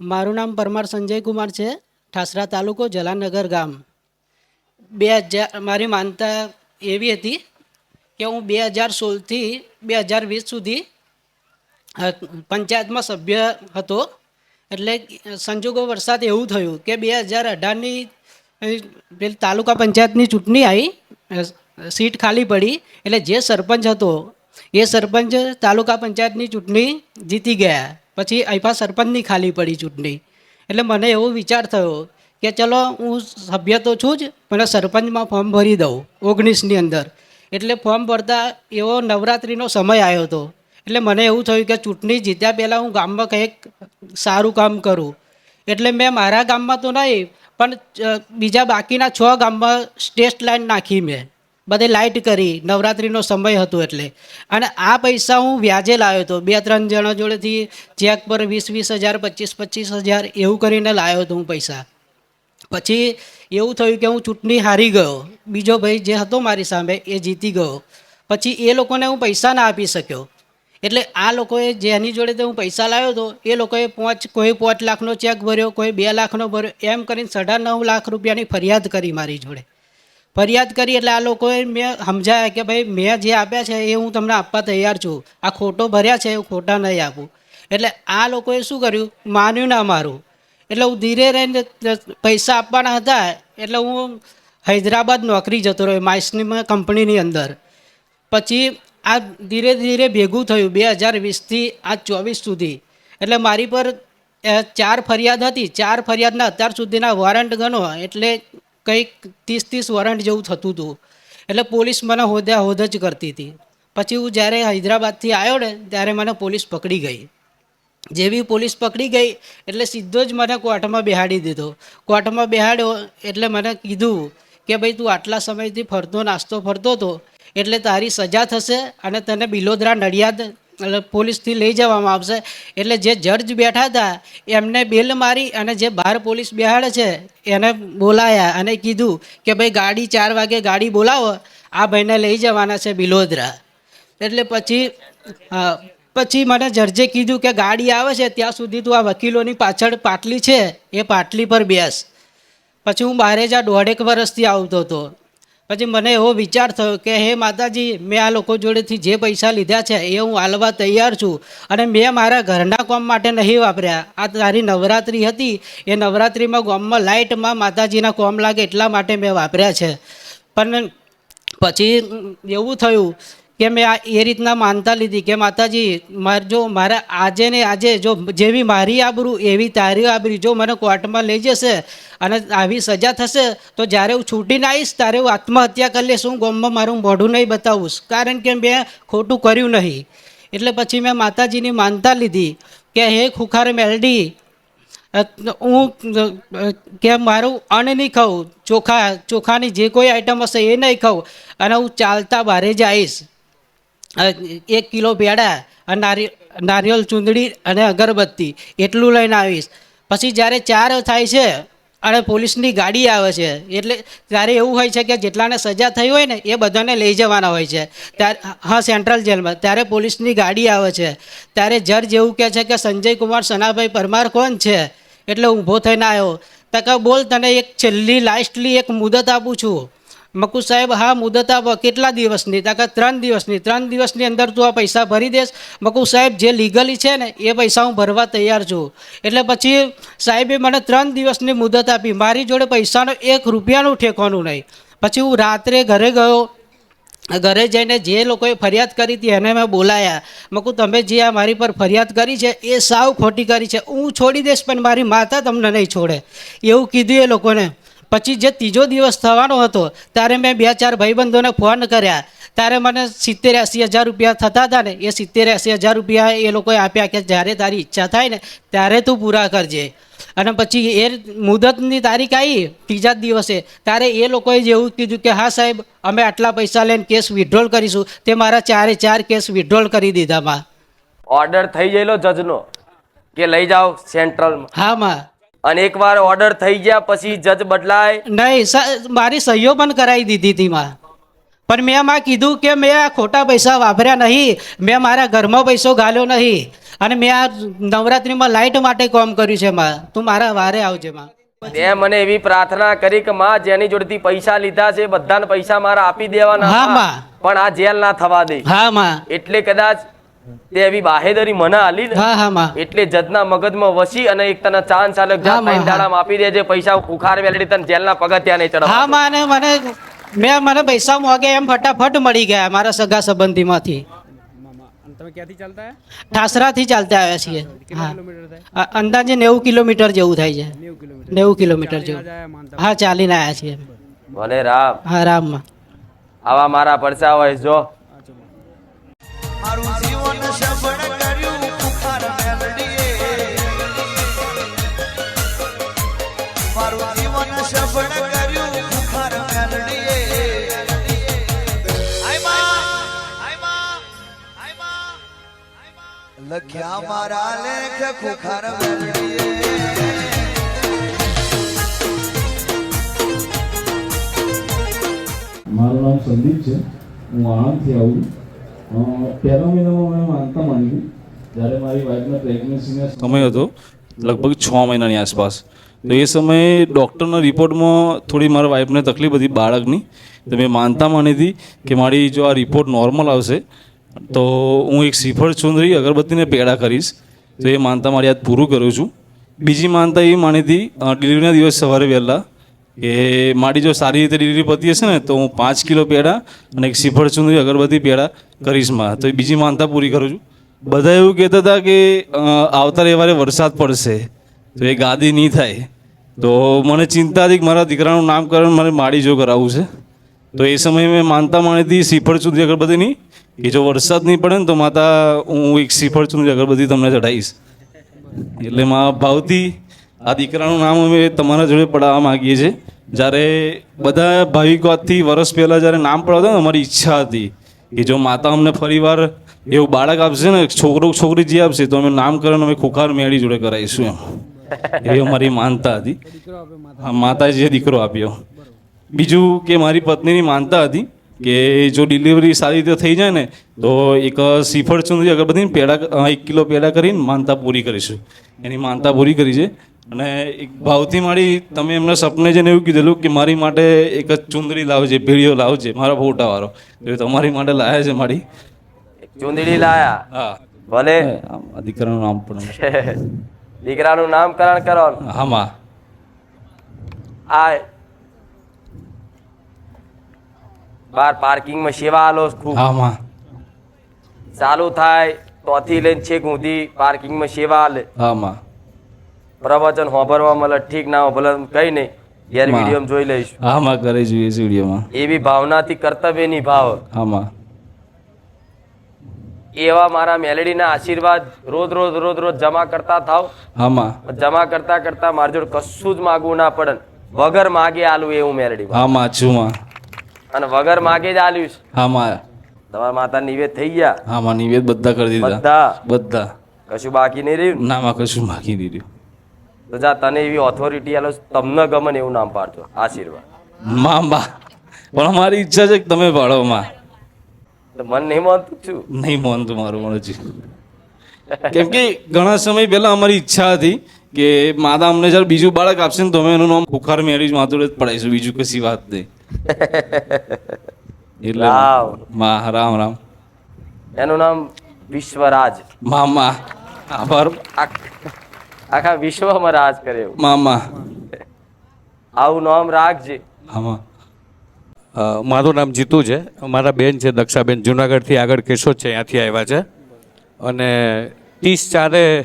મારું નામ પરમાર સંજય કુમાર છે, ઠાસરા તાલુકો જલાનગર ગામ. બે હજાર, મારી માનતા એવી હતી કે હું બે હજાર સોળથી બે હજાર વીસ સુધી પંચાયતમાં સભ્ય હતો. એટલે સંજોગો વરસાદ એવું થયું કે બે હજાર અઢારની પેલી તાલુકા પંચાયતની ચૂંટણી આવી સીટ ખાલી પડી. એટલે જે સરપંચ હતો, એ સરપંચ તાલુકા પંચાયતની ચૂંટણી જીતી ગયા. પછી આઈફા સરપંચની ખાલી પડી ચૂંટણી. એટલે મને એવો વિચાર થયો કે ચલો હું સભ્ય તો છું જ, પણ સરપંચમાં ફોર્મ ભરી દઉં ઓગણીસની અંદર. એટલે ફોર્મ ભરતા એવો નવરાત્રિનો સમય આવ્યો હતો. એટલે મને એવું થયું કે ચૂંટણી જીત્યા પહેલાં હું ગામમાં કંઈક સારું કામ કરું. એટલે મેં મારા ગામમાં તો નહીં, પણ બીજા બાકીના છ ગામમાં સ્ટેટ લાઇન નાખી મેં. બધે લાઇટ કરી, નવરાત્રિનો સમય હતો એટલે. અને આ પૈસા હું વ્યાજે લાવ્યો હતો. બે ત્રણ જણા જોડેથી ચેક પર વીસ વીસ હજાર પચીસ પચીસ હજાર એવું કરીને લાવ્યો હતો હું પૈસા. પછી એવું થયું કે હું ચૂંટણી હારી ગયો. બીજો ભાઈ જે હતો મારી સામે એ જીતી ગયો. પછી એ લોકોને હું પૈસા ના આપી શક્યો. એટલે આ લોકોએ જેની જોડે હું પૈસા લાવ્યો હતો, એ લોકોએ પાંચ, કોઈ પાંચ લાખનો ચેક ભર્યો, કોઈ બે લાખનો ભર્યો, એમ કરીને સાડા નવ લાખ રૂપિયાની ફરિયાદ કરી મારી જોડે. ફરિયાદ કરી એટલે આ લોકોએ મેં સમજાયા કે ભાઈ, મેં જે આપ્યા છે એ હું તમને આપવા તૈયાર છું. આ ખોટો ભર્યા છે હું ખોટા નહીં આપું. એટલે આ લોકોએ શું કર્યું? માન્યું ના મારું. એટલે હું ધીરે રહીને પૈસા આપવાના હતા, એટલે હું હૈદરાબાદ નોકરી જતો રહ્યો માઇસની કંપનીની અંદર. પછી આ ધીરે ધીરે ભેગું થયું, બે હજાર વીસથી આજ ચોવીસ સુધી. એટલે મારી પર ચાર ફરિયાદ હતી. ચાર ફરિયાદના અત્યાર સુધીના વોરંટ ગણો એટલે કંઈક ત્રીસ ત્રીસ વોરંટ જેવું થતું હતું. એટલે પોલીસ મને હોદ્યા હોદ જ કરતી હતી. પછી હું જ્યારે હૈદરાબાદથી આવ્યો ને, ત્યારે મને પોલીસ પકડી ગઈ. જેવી પોલીસ પકડી ગઈ, એટલે સીધો જ મને કોર્ટમાં બેહાડી દીધો. કોર્ટમાં બેહાડ્યો, એટલે મને કીધું કે ભાઈ, તું આટલા સમયથી ફરતો, નાસ્તો ફરતો હતો એટલે તારી સજા થશે અને તને બિલોદરા નડિયાદ એટલે પોલીસથી લઈ જવામાં આવશે. એટલે જે જજ બેઠા હતા, એમને બેલ મારી અને જે બહાર પોલીસ બેહાડે છે, એને બોલાયા અને કીધું કે ભાઈ ગાડી ચાર વાગે ગાડી બોલાવો, આ ભાઈને લઈ જવાના છે બિલોદરા. એટલે પછી પછી મને જર્જે કીધું કે ગાડી આવે છે, ત્યાં સુધી તું આ વકીલોની પાછળ પાટલી છે, એ પાટલી પર બેસ. પછી હું બહારે જા દોઢેક વર્ષથી આવતો હતો. પછી મને એવો વિચાર થયો કે, હે માતાજી, મેં આ લોકો જોડેથી જે પૈસા લીધા છે, એ હું હાલવા તૈયાર છું અને મેં મારા ઘરના કોમ માટે નહીં વાપર્યા. આ તારી નવરાત્રિ હતી, એ નવરાત્રિમાં ગોમમાં લાઇટમાં માતાજીના કોમ લાગે એટલા માટે મેં વાપર્યા છે. પણ પછી એવું થયું કે મેં આ એ રીતના માનતા લીધી કે માતાજી, માર જો મારા આજે ને આજે જો જેવી મારી આબરૂ, એવી તારી આબરી જો મને કોર્ટમાં લઈ જશે અને આવી સજા થશે, તો જ્યારે હું છૂટીને આવીશ, ત્યારે હું આત્મહત્યા કરી લઈશ. હું ગોમમાં મારું મોઢું નહીં બતાવીશ. કારણ કે મેં ખોટું કર્યું નહીં. એટલે પછી મેં માતાજીની માનતા લીધી કે હે ખુખાર મેલડી હું કે મારું અન્ન નહીં ખાઉં, ચોખા, ચોખાની જે કોઈ આઈટમ હશે એ નહીં ખાઉં અને હું ચાલતા બહારે જઈશ. એક કિલો પેડા અને નારિયેળ નારિયેળ ચૂંદડી અને અગરબત્તી. એટલું લઈને આવીશ. પછી જ્યારે ચાર થાય છે, અને પોલીસની ગાડી આવે છે, એટલે ત્યારે એવું હોય છે કે જેટલાને સજા થઈ હોય ને, એ બધાને લઈ જવાના હોય છે. ત્યારે, હા, સેન્ટ્રલ જેલમાં. ત્યારે પોલીસની ગાડી આવે છે. ત્યારે જજ એવું કહે છે કે સંજય કુમાર સનાભાઈ પરમાર કોણ છે? એટલે ઊભો થઈને આવ્યો. તકે બોલ, તને એક છેલ્લી, લાસ્ટલી એક મુદત આપું છું. મકુ સાહેબ, હા, મુદત આપો. કેટલા દિવસની? તાકા ત્રણ દિવસની. ત્રણ દિવસની અંદર તું આ પૈસા ભરી દેશ. મકુ સાહેબ, જે લીગલી છે ને, એ પૈસા હું ભરવા તૈયાર છું. એટલે પછી સાહેબે મને ત્રણ દિવસની મુદત આપી. મારી જોડે પૈસાનો એક રૂપિયાનું ઠેકવાનું નહીં. પછી હું રાત્રે ઘરે ગયો. ઘરે જઈને જે લોકોએ ફરિયાદ કરી હતી, એને મેં બોલાયા. મકુ, તમે જે આ મારી પર ફરિયાદ કરી છે, એ સાવ ખોટી કરી છે. હું છોડી દઈશ પણ મારી માતા તમને નહીં છોડે. એવું કીધું એ લોકોને. પછી જે ત્રીજો દિવસ થવાનો હતો ત્યારે મેં બે ચાર ભાઈબંધોને ફોન કર્યા. ત્યારે મને સિત્તેર એંસી હજાર રૂપિયા થતા હતા ને એ સિત્તેર એંસી હજાર રૂપિયા એ લોકોએ આપ્યા કે જ્યારે તારી ઈચ્છા થાય ને ત્યારે તું પૂરા કરજે. અને પછી એ મુદતની તારીખ આવી ત્રીજા જ દિવસે ત્યારે એ લોકોએ જેવું કીધું કે હા સાહેબ અમે આટલા પૈસા લઈને કેસ વિડ્રોલ કરીશું. તે મારા ચારે ચાર કેસ વિડ્રોલ કરી દીધામાં ઓર્ડર થઈ ગયેલો જજનો કે લઈ જાઓ સેન્ટ્રલમાં હા માં. અને એકવાર ઓર્ડર થઈ ગયા પછી જજ બદલાય. નહીં મારી સહીઓ પણ કરાવી દીધી હતી માં. પણ મેં માં કીધું કે મેં આ ખોટા પૈસા વાપર્યા નહીં. મેં મારા ઘરમાં પૈસો ગાલ્યો નહીં. અને મેં આ નવરાત્રિમાં લાઇટ માટે કામ કર્યું છે માં. તું મારા વારે આવજે માં. મેં મને એવી પ્રાર્થના કરી કે માં જેની જોડેથી પૈસા લીધા છે બધાને પૈસા મારા આપી દેવાના હા. માં. પણ આ જેલ ના થવા દે. હા માં. એટલે કદાચ તે એવી બાહેદરી મના આલી ને હા હા માં. એટલે જજના મગજમાં વસી અને એક તને ચાન્સ ચાલક જા આપી દેજે પૈસા ઉખાર વેલડી તને જેલના પગથિયા નહીં ચડવા હા માને મને મેં મને પૈસા મોગે એમ ફટાફટ મળી ગયા મારા સગા સંબંધીમાંથી. તમે ક્યાંથી ચાલતા ઠાસરાથી ચાલતા આવ્યા છીએ. અંદાજે નેવું કિલોમીટર જેવું થાય છે. નેવું કિલોમીટર જેવું. હા ચાલીને આવ્યા છીએ ભલે રામ. હા રામમાં આવા મારા પરસા હોય જો લખ્યા મારા લેખ ખુખાર મેલડીએ મારું નામ સંદીપ છે. હું આણંદથી આવું છું. મહિનામાં મેં માનતા માંડી જ્યારે મારી વાઈફને પ્રેગ્નન્સીનો સમય હતો, લગભગ છ મહિનાની આસપાસ. તો એ સમયે ડૉક્ટરના રિપોર્ટમાં થોડી મારા વાઈફને તકલીફ હતી બાળકની. તો મેં માનતા માની હતી કે મારી જો આ રિપોર્ટ નોર્મલ આવશે તો હું એક શ્રીફળ ચુંદરી અગરબત્તીને પેડા કરીશ, તો એ માનતા મારી યાદ પૂરું કરું છું. બીજી માનતા એ માની હતી ડિલિવરીના દિવસ સવારે વહેલા, કે મારી જો સારી રીતે ડિલિવરી પતી હશે ને, તો હું પાંચ કિલો પેડા અને એક શ્રીફળ ચુંદરી અગરબત્તી પેડા કરીશમાં. તો એ બીજી માનતા પૂરી કરું છું. બધા એવું કહેતા હતા કે આવતા રવિવારે વરસાદ પડશે, તો એ ગાદી નહીં થાય. તો મને ચિંતા હતી કે મારા દીકરાનું નામકરણ મારે માડી જો કરાવવું છે. તો એ સમયે મેં માનતા માની હતી શ્રીફળ ચુંદરી અગરબત્તીની કે જો વરસાદ નહીં પડે ને તો માતા હું એક શ્રીફળ ચુંદરી અગરબત્તી તમને ચઢાવીશ. એટલે મા ભાવથી આ દીકરાનું નામ અમે તમારા જોડે પડાવવા માગીએ છીએ. જ્યારે બધા ભાવિકો આજથી વર્ષ પહેલાં જ્યારે નામ પડાવતા ને અમારી ઈચ્છા હતી કે જો માતા અમને ફરીવાર એવું બાળક આપશે ને છોકરો છોકરી જે આપશે તો અમે નામકરણ અમે ખુખાર મેળી જોડે કરાવીશું એમ. એવી અમારી માનતા હતી. માતાજીએ દીકરો આપ્યો. બીજું કે મારી પત્નીની માનતા હતી કે જો ડિલિવરી સારી રીતે થઈ જાય ને તો એક શ્રીફળ ચુંદરી અગરબત્તીની પેડા એક કિલો પેડા કરીને માનતા પૂરી કરીશું. એની માનતા પૂરી કરી છે. અને એક ભાવથી મારી તમે એમના સપને જઈને એવું કીધેલું કે મારી માટે એક જ ચુંદડી લાવજે ભેળીઓ લાવજે મારા ફોટાવાળો. એ તમારી માટે લાયા છે મારી. ચૂંદડી લાયા? હા. ભલે. દીકરાનું નામ પણ દીકરાનું નામકરણ કરવાનું હા આ બાર પાર્કિંગમાં સેવા આલો ખૂબ. ચાલુ થાય તોથી લઈને છેક ઊંધી પાર્કિંગમાં સેવા આલે. પ્રવચન હોભરવા મળે ઠીક ના ભલે કઈ નહીં. યાર વીડિયો જોઈ લઈશું. આમાં કરે જોઈએ છે વિડીયોમાં એવી ભાવનાથી કર્તવ્યની ભાવ આમાં એવા મારા મેલેડીના આશીર્વાદ રોજ રોજ રોજ રોજ જમા કરતા થાવ. હા જમા કરતા કરતા મારી જોડે કશું જ માગવું ના પડે. વગર માગે આલું એવું મેલેડી. આમાં છું અને વગર માગે જ આલ્યું છે. હા માં. તમારા માતા નિવેદ થઈ ગયા? હા માં નિવેદ બધા કરી દીધા. બધા? બધા. કશું બાકી નહીં રહ્યું? ના માં કશું માગી દીધું તો જા તને એવી ઓથોરિટી આલો તમને ગમે ને એવું નામ પાડજો આશીર્વાદ. માં બા પણ અમારી ઈચ્છા છે કે તમે પાડો માં. મન નહીં માનતું છું નહીં માનતું મારું મને હજી કેમ કે ઘણા સમય પહેલા અમારી ઈચ્છા હતી કે માતા અમને જ્યારે બીજું બાળક આપશે ને તો અમે એનું નામ બુખાર મેરેજ માતુડે જ પડાવીશું બીજું કશી વાત નહીં. એટલે મા રામ રામ. એનું નામ વિશ્વરાજ. મા મા આભાર. આખા વિશ્વમાં રાજ કરે એવું. મા મા આવું નામ રાખજે. આમાં. મારું નામ જીતુ છે. મારા બેન છે દક્ષાબેન. જુનાગઢથી આગળ કેશોદ છે ત્યાંથી આવ્યા છે. અને ત્રીસ ચારે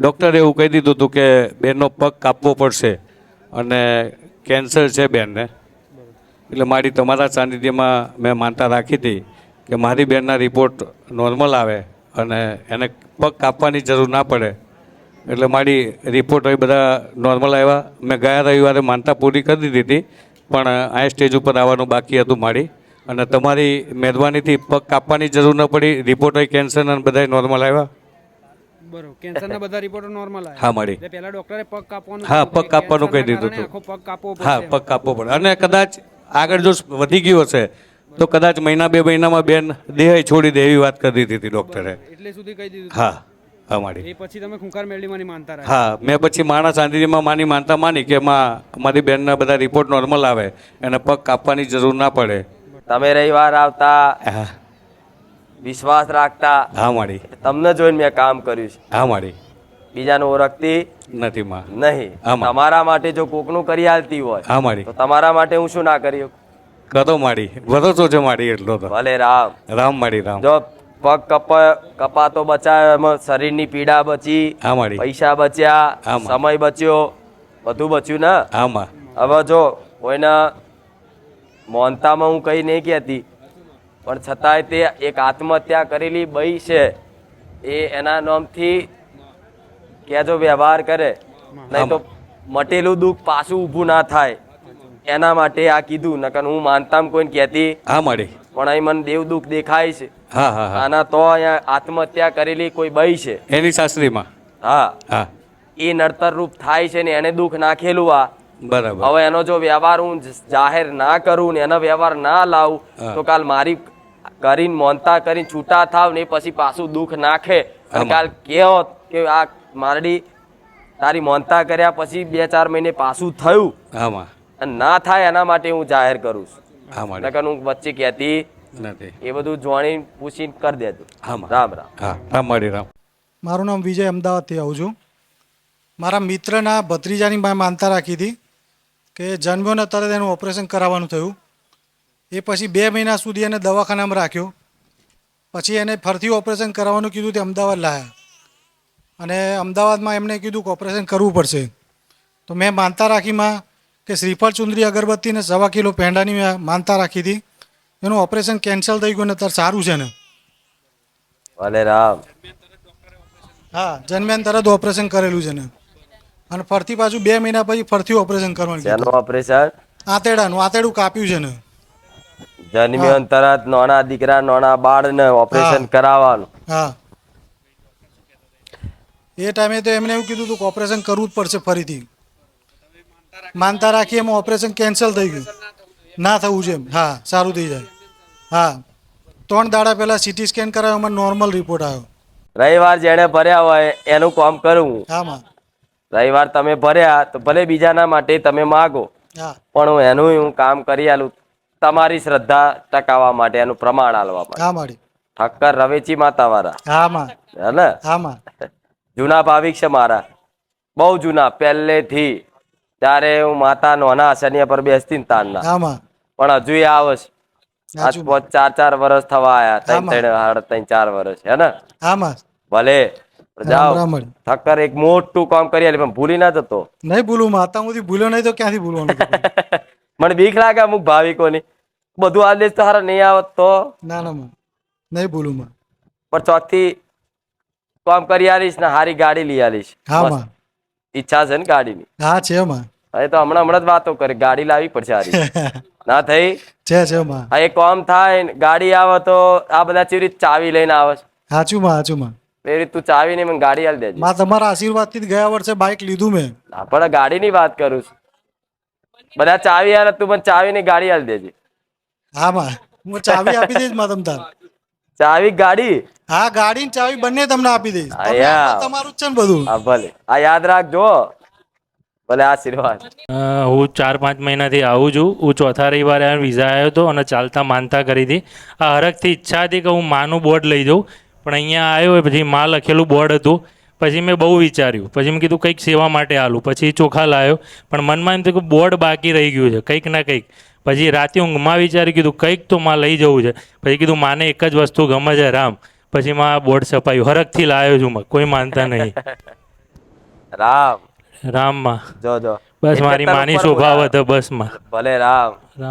ડૉક્ટરે એવું કહી દીધું હતું કે બેનનો પગ કાપવો પડશે અને કેન્સર છે બેનને. એટલે મારી તમારા સાનિધ્યમાં મેં માનતા રાખી હતી કે મારી બેનના રિપોર્ટ નોર્મલ આવે અને એને પગ કાપવાની જરૂર ના પડે. એટલે મારી રિપોર્ટ એ બધા નોર્મલ આવ્યા. મેં ગયા રવિવારે માનતા પૂરી કરી દીધી હતી, પણ આ સ્ટેજ ઉપર આવવાનું બાકી હતું મારી. અને તમારી મહેરબાનીથી પગ કાપવાની જરૂર ન પડી, રિપોર્ટ હોય કેન્સર અને બધા નોર્મલ આવ્યા. બરોબર. કેન્સરના બધા રિપોર્ટો નોર્મલ આવ્યા હા મળી. એટલે પહેલા ડોક્ટરે પગ કાપવાનું હા, પગ કાપવાનું કહી દીધું હતું. આખો પગ કાપવો હા પગ કાપવો પડે. અને કદાચ આગળ જો વધી ગયું હશે તો કદાચ મહિના બે મહિનામાં બેન દેહ છોડી દે એવી વાત કરી દીધી હતી ડૉક્ટરે એટલે સુધી કહી દીધું હા હા મારી એ પછી તમે ખુંખાર મેળવીમાંની માનતા હા મેં પછી માણા શાંતિમાં માની માનતા માની કે માં મારી બેનના બધા રિપોર્ટ નોર્મલ આવે. એને પગ કાપવાની જરૂર ના પડે. તમે રવિવાર આવતા હા. વિશ્વાસ રાખતા હા માડી. તમને જોઈને મેં કામ કર્યું છે. હા માડી. બીજાને ઓળખતી નથી માં. નહીં. આમાં. તમારા માટે જો કોકનું કરી આલતી હોય હા મારી તો તમારા માટે હું શું ના કરી કદો માડી. વધો તો છે મારી એટલો તો. ભલે રામ. રામ માડી રામ. જો પગ કપ કપાતો બચાયો એમાં શરીરની પીડા બચી હા માડી. પૈસા બચ્યા આમાં. સમય બચ્યો બધું બચ્યું ને? હા માં. હવે જો કોઈના મોનતામાં હું કઈ નહીં કહેતી પણ છતાંય તે એક આત્મહત્યા કરેલી બઈ છે. એ એના નામથી કેજો વ્યવહાર કરે નહીં તો મટેલું દુઃખ પાછું ઊભું ના થાય. એના માટે આ કીધું નકર હું માનતા કોઈને કહેતી. હા મળે પણ અહીં મને દેવ દુઃખ દેખાય છે. હા હા હા. આના તો અહીંયા આત્મહત્યા કરેલી કોઈ બઈ છે. એની સાસરીમાં? હા. હા. એ નડતર રૂપ થાય છે ને એને દુઃખ નાખેલું આ. બરાબર. હવે એનો જો વ્યવહાર હું જાહેર ના કરું ને એનો વ્યવહાર ના લાવું તો કાલ મારી કરીને મોનતા કરીને છૂટા થાવ ને પછી પાછું દુઃખ નાખે. અને કાલ કેવો કે આ મારડી તારી મોનતા કર્યા પછી બે ચાર મહિને પાછું થયું. અને ના થાય એના માટે હું જાહેર કરું છું. નકર હું વચ્ચે કહેતી નથી. એ બધું જોણી પૂછીને કરી દેતું હા રામ રામ. હા રામ મારી રામ. મારું નામ વિજય અમદાવાદથી આવું છું. મારા મિત્રના ભત્રીજાની મેં માનતા રાખી હતી કે જન્મ્યો ને તરત એનું ઓપરેશન કરાવવાનું થયું. એ પછી બે મહિના સુધી એને દવાખાનામાં રાખ્યો. પછી એને ફરીથી ઓપરેશન કરાવવાનું કીધું તે અમદાવાદ લાયા. અને અમદાવાદમાં એમણે કીધું કે ઓપરેશન કરવું પડશે. તો મેં માનતા રાખીમાં કે શ્રીફળ ચુંદરી અગરબત્તીને સવા કિલો પેંડાની મેં માનતા રાખી હતી. એનું ઓપરેશન કેન્સલ થઈ ગયું ને અત્યારે સારું છે ને. ભલે રામ. હા જન્મ્યાન તરત ઓપરેશન કરેલું છે ને. અને ફરતી પાછું બે મહિના પછી ફરતી ઓપરેશન કરવાનું. ઓપરેશન? આંતરડાનું આંતરડું કાપ્યું છે ને. જન્મ્યો ને તરત નાના દીકરા નાના બાળને ઓપરેશન કરાવવાનું. હા. એ ટાઈમે તો એમને એવું કીધું હતું કે ઓપરેશન કરવું જ પડશે ફરીથી. માનતા રાખી એમાં ઓપરેશન કેન્સલ થઈ ગયું. ના થવું છે એમ. હા સારું થઈ જાય. હા. ત્રણ દાડા પહેલાં સિટી સ્કેન કરાયો એમાં નોર્મલ રિપોર્ટ આવ્યો. રવિવાર જેણે ભર્યા હોય એનું કામ કરું હા. રવિવાર તમે ભર્યા તો ભલે બીજાના માટે તમે માગો. પણ હું એનું હું કામ કરી આલું. તમારી શ્રદ્ધા ટકાવવા માટે એનું પ્રમાણ આલવા માટે. હા માડી. ઠક્કર રવેચી માતા વાળા હા માં હે હા માં જૂના ભાવિક છે મારા. બહુ જૂના પહેલેથી. ત્યારે હું માતા નોના શનિયા પર બેસતી ને તારના હા માં પણ હજુ આવે છે આજ પાંચ ચાર ચાર વર્ષ થવા આયા. ત્રણ ત્રણ સાડા ત્રણ ચાર વર્ષ હે ને? ભલે. જાઓ. ઠક્કર એક મોટું કામ કરી આલી પણ ભૂલી ના જતો. નહીં ભૂલું માતા હું ભૂલ્યો નહીં તો ક્યાંથી ભૂલવાનું? મને બીક લાગે અમુક ભાવિકોની. બધું આદેશ તો હારા નહીં આવત તો. ના ના માં નહીં ભૂલું માં પણ ચોથી કામ કરી આલીશ ને હારી ગાડી લઈ આલીશ. હા માં ઈચ્છા છે ને ગાડીની. હા છે માં હવે તો હમણાં હમણાં જ વાતો કરી. ગાડી લાવી પડશે હારી. ના થઈ? છે છે માં હા એક કામ થાય ને ગાડી આવે તો આ બધા ચીરી ચાવી લઈને આવે છે. સાચું માં હાચું માં પેરી તું ચાવી નહીં મને ગાડી આલી દેજે. માં તમારા આશીર્વાદથી જ ગયા વર્ષે બાઇક લીધું મેં. ના ગાડી ની વાત કરું છું. બધા ચાવી આલે તું મને ચાવીની ગાડી આલી દેજે. હા માં હું ચાવી આપી દઈશમાં તમ તાર. ચાવી ગાડી? હા ગાડી ને ચાવી બંને તમને આપી દઈશ. તમારું જ છે ને બધું. હા ભલે. આ યાદ રાખજો. ભલે આશીર્વાદ. હું ચાર પાંચ મહિનાથી આવું છું. હું ચોથા રવિવારે વિઝા આવ્યો હતો અને ચાલતા માનતા કરી હતી. આ હરખથી ઈચ્છા હતી કે હું માનું બોર્ડ લઈ જાઉં. પણ અહીંયા આવ્યો પછી માં લખેલું બોર્ડ હતું. પછી મેં બહુ વિચાર્યું. પછી મેં કીધું કંઈક સેવા માટે આલું. પછી ચોખા લાવ્યો પણ મનમાં એમ થયું કે બોર્ડ બાકી રહી ગયું છે. કંઈક ના કંઈક. પછી રાતે ઊંઘમાં વિચારી કીધું કંઈક તો માં લઈ જવું છે. પછી કીધું માને એક જ વસ્તુ ગમે છે રામ. પછી માં આ બોર્ડ છપાયું. હરખથી લાવ્યો છું માં. કોઈ માનતા નહીં. રામ. રામમાં જો જો. બસ મારી માની શોભા વધે બસમાં ભલે રામ. રામ.